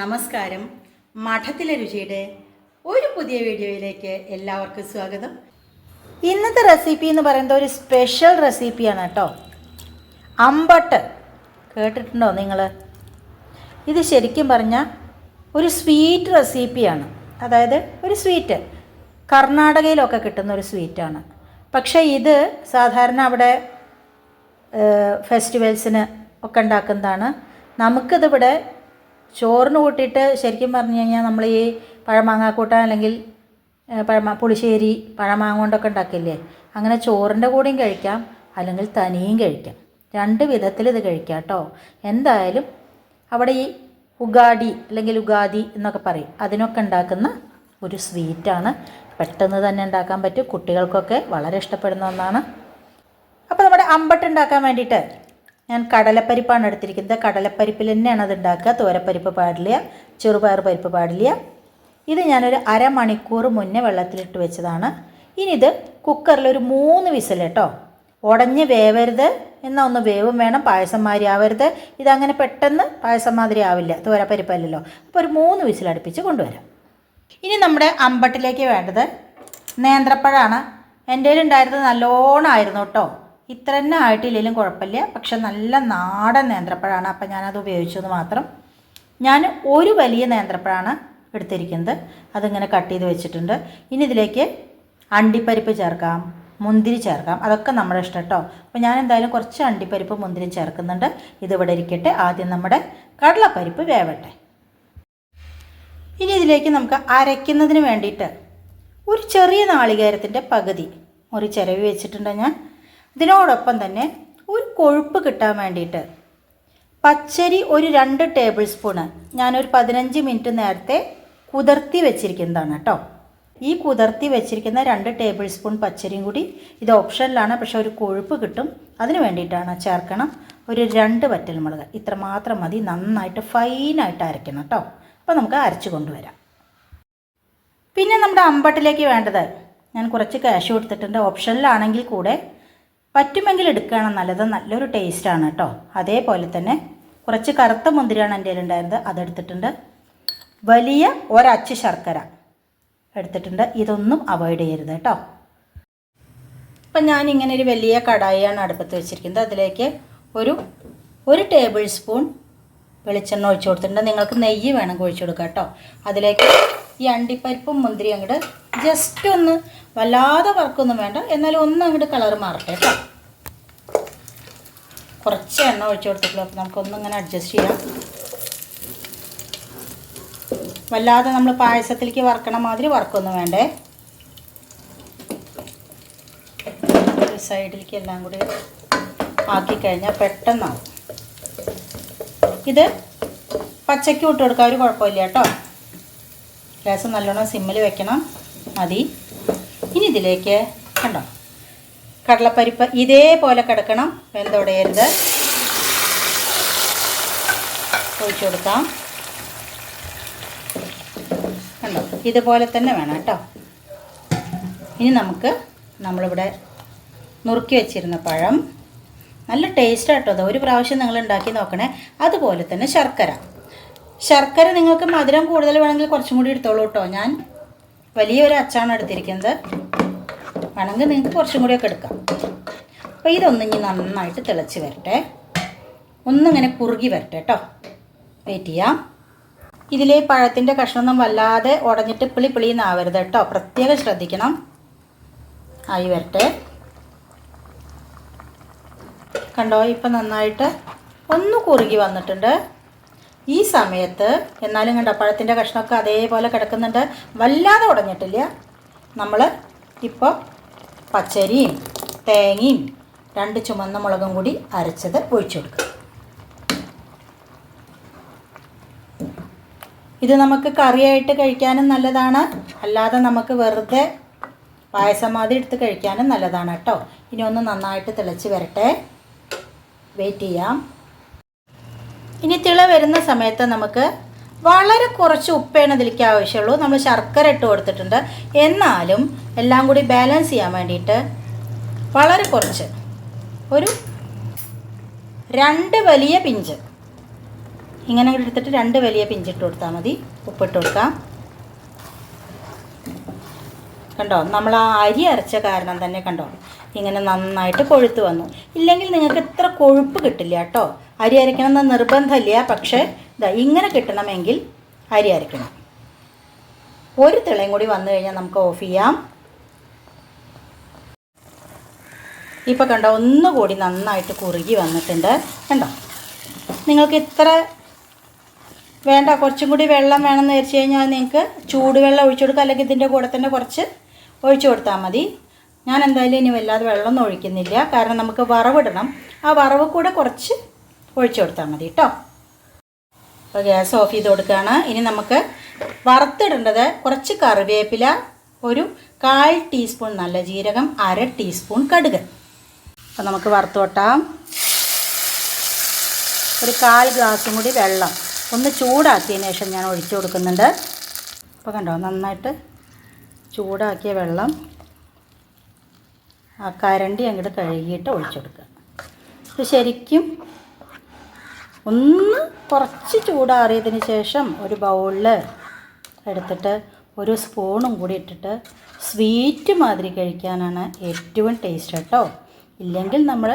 നമസ്കാരം. മഠത്തിലെ രുചിയുടെ ഒരു പുതിയ വീഡിയോയിലേക്ക് എല്ലാവർക്കും സ്വാഗതം. ഇന്നത്തെ റെസിപ്പി എന്ന് പറയുന്നത് ഒരു സ്പെഷ്യൽ റെസിപ്പിയാണ് കേട്ടോ. അമ്പട്ട്. കേട്ടിട്ടുണ്ടോ നിങ്ങൾ ഇത് ശരിക്കും പറഞ്ഞാൽ ഒരു സ്വീറ്റ് റെസിപ്പിയാണ് അതായത് ഒരു സ്വീറ്റ് കർണാടകയിലൊക്കെ കിട്ടുന്ന ഒരു സ്വീറ്റാണ് പക്ഷേ ഇത് സാധാരണ അവിടെ ഫെസ്റ്റിവൽസിന് ഒക്കെ ഉണ്ടാക്കുന്നതാണ്. നമുക്കിതിവിടെ ചോറിന് കൂട്ടിയിട്ട് ശരിക്കും പറഞ്ഞു കഴിഞ്ഞാൽ നമ്മൾ ഈ പഴമാങ്ങാക്കൂട്ട അല്ലെങ്കിൽ പഴമാ പുളിശ്ശേരി പഴമാങ്ങ കൊണ്ടൊക്കെ ഉണ്ടാക്കില്ലേ? അങ്ങനെ ചോറിന്റെ കൂടെയും കഴിക്കാം അല്ലെങ്കിൽ തനിയും കഴിക്കാം. രണ്ട് വിധത്തിൽ ഇത് കഴിക്കാം കേട്ടോ. എന്തായാലും അവിടെ ഈ ഉഗാഡി അല്ലെങ്കിൽ ഉഗാദി എന്നൊക്കെ പറയും. അതിനൊക്കെ ഉണ്ടാക്കുന്ന ഒരു സ്വീറ്റാണ്. പെട്ടെന്ന് തന്നെ ഉണ്ടാക്കാൻ പറ്റും. കുട്ടികൾക്കൊക്കെ വളരെ ഇഷ്ടപ്പെടുന്ന ഒന്നാണ്. അപ്പോൾ നമ്മുടെ അമ്പട്ട് ഉണ്ടാക്കാൻ വേണ്ടിയിട്ട് ഞാൻ കടലപ്പരിപ്പാണ് എടുത്തിരിക്കുന്നത്. കടലപ്പരിപ്പിൽ തന്നെയാണ് അത് ഉണ്ടാക്കുക. തോരപ്പരിപ്പ് പാടില്ല ചെറുപയർ പരിപ്പ് പാടില്ല. ഇത് ഞാനൊരു അരമണിക്കൂർ മുന്നേ വെള്ളത്തിലിട്ട് വെച്ചതാണ്. ഇനി ഇത് കുക്കറിൽ ഒരു മൂന്ന് വിസിൽ കേട്ടോ. ഉടഞ്ഞ് വേവരുത് എന്നാൽ ഒന്ന് വേവും വേണം പായസം മാതിരി ആവരുത്. ഇതങ്ങനെ പെട്ടെന്ന് പായസം മാതിരി ആവില്ല തോരപ്പരിപ്പല്ലല്ലോ അപ്പോൾ ഒരു മൂന്ന് വിസിൽ അടുപ്പിച്ച് കൊണ്ടുവരാം. ഇനി നമ്മുടെ അമ്പട്ടിലേക്ക് വേണ്ടത് നേന്ത്രപ്പഴമാണ് എന്റെ ഉണ്ടായിരുന്നത് നല്ലോണമായിരുന്നു കേട്ടോ. ഇത്ര തന്നെ ആയിട്ടില്ലെങ്കിലും കുഴപ്പമില്ല. പക്ഷെ നല്ല നാടൻ നേന്ത്രപ്പഴമാണ് അപ്പം ഞാനത് ഉപയോഗിച്ചത് മാത്രം. ഞാൻ ഒരു വലിയ നേന്ത്രപ്പഴമാണ് എടുത്തിരിക്കുന്നത്. അതിങ്ങനെ കട്ട് ചെയ്ത് വെച്ചിട്ടുണ്ട്. ഇനി ഇതിലേക്ക് അണ്ടിപ്പരിപ്പ് ചേർക്കാം മുന്തിരി ചേർക്കാം. അതൊക്കെ നമ്മുടെ ഇഷ്ടം കേട്ടോ. അപ്പോൾ ഞാൻ എന്തായാലും കുറച്ച് അണ്ടിപ്പരിപ്പ് മുന്തിരി ചേർക്കുന്നുണ്ട്. ഇതിവിടെ ഇരിക്കട്ടെ. ആദ്യം നമ്മുടെ കടലപ്പരിപ്പ് വേവട്ടെ. ഇനി ഇതിലേക്ക് നമുക്ക് അരയ്ക്കുന്നതിന് വേണ്ടിയിട്ട് ഒരു ചെറിയ നാളികേരത്തിന്റെ പകുതി ഒരു ചിരവി വെച്ചിട്ടുണ്ട് ഞാൻ. ഇതിനോടൊപ്പം തന്നെ ഒരു കൊഴുപ്പ് കിട്ടാൻ വേണ്ടിയിട്ട് പച്ചരി ഒരു രണ്ട് ടേബിൾ സ്പൂണ് ഞാനൊരു പതിനഞ്ച് മിനിറ്റ് നേരത്തെ കുതിർത്തി വെച്ചിരിക്കുന്നതാണ് കേട്ടോ. ഈ കുതിർത്തി വെച്ചിരിക്കുന്ന രണ്ട് ടേബിൾ സ്പൂൺ പച്ചരിയും കൂടി ഇത് ഓപ്ഷനിലാണ് പക്ഷെ ഒരു കൊഴുപ്പ് കിട്ടും. അതിന് വേണ്ടിയിട്ടാണ് ചേർക്കണം ഒരു രണ്ട് വറ്റൽമുളക്. ഇത്ര മാത്രം മതി നന്നായിട്ട് ഫൈനായിട്ട് അരയ്ക്കണം കേട്ടോ. അപ്പോൾ നമുക്ക് അരച്ച് കൊണ്ടുവരാം. പിന്നെ നമ്മുടെ അമ്പട്ടിലേക്ക് വേണ്ടത് ഞാൻ കുറച്ച് ക്യാഷ് കൊടുത്തിട്ടുണ്ട്. ഓപ്ഷനിലാണെങ്കിൽ കൂടെ പറ്റുമെങ്കിൽ എടുക്കുകയാണ് നല്ലത്. നല്ലൊരു ടേസ്റ്റാണ് കേട്ടോ അതേപോലെ തന്നെ കുറച്ച് കറുത്ത മുന്തിരിയാണ് എന്റെ ഉണ്ടായിരുന്നത് അതെടുത്തിട്ടുണ്ട് വലിയ ഒരച്ച് ശർക്കര എടുത്തിട്ടുണ്ട്. ഇതൊന്നും അവോയ്ഡ് ചെയ്യരുത് കേട്ടോ അപ്പം ഞാൻ ഇങ്ങനെ ഒരു വലിയ കടായിയാണ് അടുപ്പത്ത് വെച്ചിരിക്കുന്നത്. അതിലേക്ക് ഒരു ഒരു ടേബിൾ സ്പൂൺ വെളിച്ചെണ്ണ ഒഴിച്ചു കൊടുത്തിട്ടുണ്ട്. നിങ്ങൾക്ക് നെയ്യ് വേണമെങ്കിൽ ഒഴിച്ചു കൊടുക്കാം കേട്ടോ അതിലേക്ക് ഈ അണ്ടിപ്പരിപ്പും മുന്തിരി അങ്ങോട്ട് ജസ്റ്റ് ഒന്ന് വല്ലാതെ വറക്കൊന്നും വേണ്ട. എന്നാലും ഒന്ന് അങ്ങോട്ട് കളർ മാറട്ടെ കേട്ടോ കുറച്ച് എണ്ണ ഒഴിച്ചു കൊടുത്തിട്ടുള്ളൂ. അപ്പോൾ നമുക്കൊന്നിങ്ങനെ അഡ്ജസ്റ്റ് ചെയ്യാം. വല്ലാതെ നമ്മൾ പായസത്തിലേക്ക് വറക്കണ മാതിരി വറക്കൊന്നും വേണ്ടേ. സൈഡിലേക്ക് എല്ലാം കൂടി ആക്കി കഴിഞ്ഞാൽ പെട്ടെന്നാവും. ഇത് പച്ചയ്ക്ക് ഇട്ട് കൊടുക്കാൻ ഒരു കുഴപ്പമില്ല കേട്ടോ ഗ്യാസ് നല്ലോണം സിമ്മിൽ വെക്കണം. മതി. ഇനി ഇതിലേക്ക് കണ്ടോ? കടലപ്പരിപ്പ് ഇതേപോലെ കിടക്കണം. വെന്തുടയരുത് ഒഴിച്ചു കൊടുക്കാം. കണ്ടോ? ഇതുപോലെ തന്നെ വേണം കേട്ടോ. ഇനി നമുക്ക് നമ്മളിവിടെ നുറുക്കി വെച്ചിരുന്ന പഴം. നല്ല ടേസ്റ്റ് കേട്ടോ. അത് ഒരു പ്രാവശ്യം നിങ്ങൾ ഉണ്ടാക്കി നോക്കണേ. അതുപോലെ തന്നെ ശർക്കര. ശർക്കര നിങ്ങൾക്ക് മധുരം കൂടുതൽ വേണമെങ്കിൽ കുറച്ചും കൂടി എടുത്തോളൂ കേട്ടോ. ഞാൻ വലിയൊരു അച്ചാണ് എടുത്തിരിക്കുന്നത്. വേണമെങ്കിൽ നിങ്ങൾക്ക് കുറച്ചും കൂടിയൊക്കെ എടുക്കാം. അപ്പോൾ ഇതൊന്ന് ഇനി നന്നായിട്ട് തിളച്ച് വരട്ടെ. ഒന്നിങ്ങനെ കുറുകി വരട്ടെ കേട്ടോ. വെയിറ്റ് ചെയ്യാം. ഇതിലെ പഴത്തിന്റെ കഷ്ണമൊന്നും വല്ലാതെ ഉടഞ്ഞിട്ട് പിളി പിളിന്നാവരുത് കേട്ടോ. പ്രത്യേകം ശ്രദ്ധിക്കണം. ആയി വരട്ടെ. കണ്ടോ ഇപ്പം നന്നായിട്ട് ഒന്ന് കുറുകി വന്നിട്ടുണ്ട്. ഈ സമയത്ത് എന്നാലും കണ്ട പഴത്തിന്റെ കഷ്ണമൊക്കെ അതേപോലെ കിടക്കുന്നുണ്ട്. വല്ലാതെ ഉടഞ്ഞിട്ടില്ല. നമ്മൾ ഇപ്പോൾ പച്ചരിയും തേങ്ങയും രണ്ട് ചുമന്ന മുളകും കൂടി അരച്ചത് ഒഴിച്ചു കൊടുക്കുക ഇത് നമുക്ക് കറിയായിട്ട് കഴിക്കാനും നല്ലതാണ്. അല്ലാതെ നമുക്ക് വെറുതെ പായസം മാതിരി എടുത്ത് കഴിക്കാനും നല്ലതാണ് കേട്ടോ. ഇനി ഒന്ന് നന്നായിട്ട് തിളച്ച് വരട്ടെ. വെയിറ്റ് ചെയ്യാം. ഇനി തിള വരുന്ന സമയത്ത് നമുക്ക് വളരെ കുറച്ച് ഉപ്പേണ് ഇതിലേക്ക് ആവശ്യമുള്ളൂ. നമ്മൾ ശർക്കര ഇട്ട് കൊടുത്തിട്ടുണ്ട്. എന്നാലും എല്ലാം കൂടി ബാലൻസ് ചെയ്യാൻ വേണ്ടിയിട്ട് വളരെ കുറച്ച്. ഒരു രണ്ട് വലിയ പിഞ്ച്. ഇങ്ങനെ എടുത്തിട്ട് രണ്ട് വലിയ പിഞ്ച് പിഞ്ചിട്ട് കൊടുത്താൽ മതി. ഉപ്പിട്ട് കൊടുക്കാം. കണ്ടോ? നമ്മൾ ആ അരി അരച്ച കാരണം തന്നെ കണ്ടോ? ഇങ്ങനെ നന്നായിട്ട് കൊഴുത്ത് വന്നു. ഇല്ലെങ്കിൽ നിങ്ങൾക്ക് ഇത്ര കൊഴുപ്പ് കിട്ടില്ല കേട്ടോ. അരി അരയ്ക്കണമെന്ന് നിർബന്ധമില്ല പക്ഷേ ഇതാ ഇങ്ങനെ കിട്ടണമെങ്കിൽ അരി അരയ്ക്കണം ഒരു തിളയും കൂടി വന്നു കഴിഞ്ഞാൽ നമുക്ക് ഓഫ് ചെയ്യാം. ഇപ്പോൾ കണ്ടോ ഒന്നുകൂടി നന്നായിട്ട് കുറുകി വന്നിട്ടുണ്ട്. കണ്ടോ? നിങ്ങൾക്ക് ഇത്ര വേണ്ട കുറച്ചും കൂടി വെള്ളം വേണമെന്ന് വെച്ച് കഴിഞ്ഞാൽ നിങ്ങൾക്ക് ചൂടുവെള്ളം ഒഴിച്ചു കൊടുക്കുക അല്ലെങ്കിൽ ഇതിന്റെ കൂടെ തന്നെ കുറച്ച് ഒഴിച്ചു കൊടുത്താൽ മതി. ഞാൻ എന്തായാലും ഇനി വല്ലാതെ വെള്ളമൊന്നും ഒഴിക്കുന്നില്ല. കാരണം നമുക്ക് വറവിടണം ആ വറവ് കൂടെ കുറച്ച് ഒഴിച്ചു കൊടുത്താൽ മതി കേട്ടോ അപ്പോൾ ഗ്യാസ് ഓഫ് ചെയ്ത് കൊടുക്കുകയാണ്. ഇനി നമുക്ക് വറുത്തിടേണ്ടത് കുറച്ച് കറിവേപ്പില ഒരു കാൽ ടീസ്പൂൺ നല്ല ജീരകം അര ടീസ്പൂൺ കടുക്. അപ്പോൾ നമുക്ക് വറുത്ത് കൊട്ടാം. ഒരു കാൽ ഗ്ലാസും കൂടി വെള്ളം ഒന്ന് ചൂടാക്കിയതിന് ശേഷം ഞാൻ ഒഴിച്ചു കൊടുക്കുന്നുണ്ട്. അപ്പോൾ കണ്ടോ നന്നായിട്ട് ചൂടാക്കിയ വെള്ളം ആ കരണ്ടി അങ്ങോട്ട് കഴുകിയിട്ട് ഒഴിച്ചു കൊടുക്കുക. ഇത് ശരിക്കും ഒന്ന് കുറച്ച് ചൂടാറിയതിന് ശേഷം ഒരു ബൗളിൽ എടുത്തിട്ട് ഒരു സ്പൂണും കൂടി ഇട്ടിട്ട് സ്വീറ്റ് മാതിരി കഴിക്കാനാണ് ഏറ്റവും ടേസ്റ്റ് കേട്ടോ. ഇല്ലെങ്കിൽ നമ്മൾ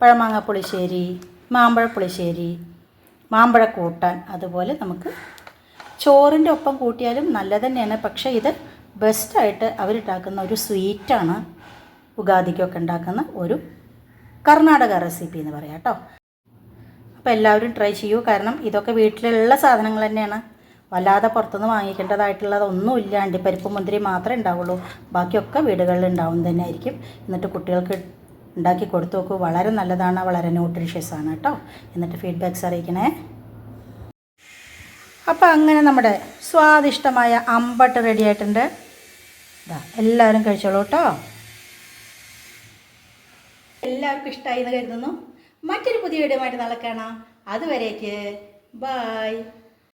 പഴമാങ്ങ പുളിശ്ശേരി മാമ്പഴ പുളിശ്ശേരി മാമ്പഴ കൂട്ടാൻ അതുപോലെ നമുക്ക് ചോറിന്റെ ഒപ്പം കൂട്ടിയാലും നല്ല തന്നെയാണ്. പക്ഷേ ഇത് ബെസ്റ്റായിട്ട് അവരുണ്ടാക്കുന്ന ഒരു സ്വീറ്റാണ് ഉഗാദിക്കൊക്കെ ഉണ്ടാക്കുന്ന ഒരു കർണാടക റെസിപ്പി എന്ന് പറയാം കേട്ടോ. അപ്പോൾ എല്ലാവരും ട്രൈ ചെയ്യൂ. കാരണം ഇതൊക്കെ വീട്ടിലുള്ള സാധനങ്ങൾ തന്നെയാണ്. വല്ലാതെ പുറത്തുനിന്ന് വാങ്ങിക്കേണ്ടതായിട്ടുള്ളത് ഒന്നുമില്ല അണ്ടിപ്പരിപ്പ് മുന്തിരി മാത്രമേ ഉണ്ടാവുള്ളൂ. ബാക്കിയൊക്കെ വീടുകളിൽ ഉണ്ടാവും തന്നെ ആയിരിക്കും എന്നിട്ട് കുട്ടികൾക്ക് ഉണ്ടാക്കി കൊടുത്തു നോക്കൂ. വളരെ നല്ലതാണ്. വളരെ ന്യൂട്രീഷ്യസ് ആണ് കേട്ടോ. എന്നിട്ട് ഫീഡ്ബാക്ക്സ് അറിയിക്കണേ. അപ്പോൾ അങ്ങനെ നമ്മുടെ സ്വാദിഷ്ടമായ അമ്പട്ട് റെഡി ആയിട്ടുണ്ട്. ഇതാ എല്ലാവരും കഴിച്ചോളൂ കേട്ടോ. എല്ലാവർക്കും ഇഷ്ടമായി എന്ന് കരുതുന്നു. മറ്റൊരു പുതിയ വീഡിയോ ആയിട്ട് നാളെ കാണാം. അതുവരേക്ക് ബായ്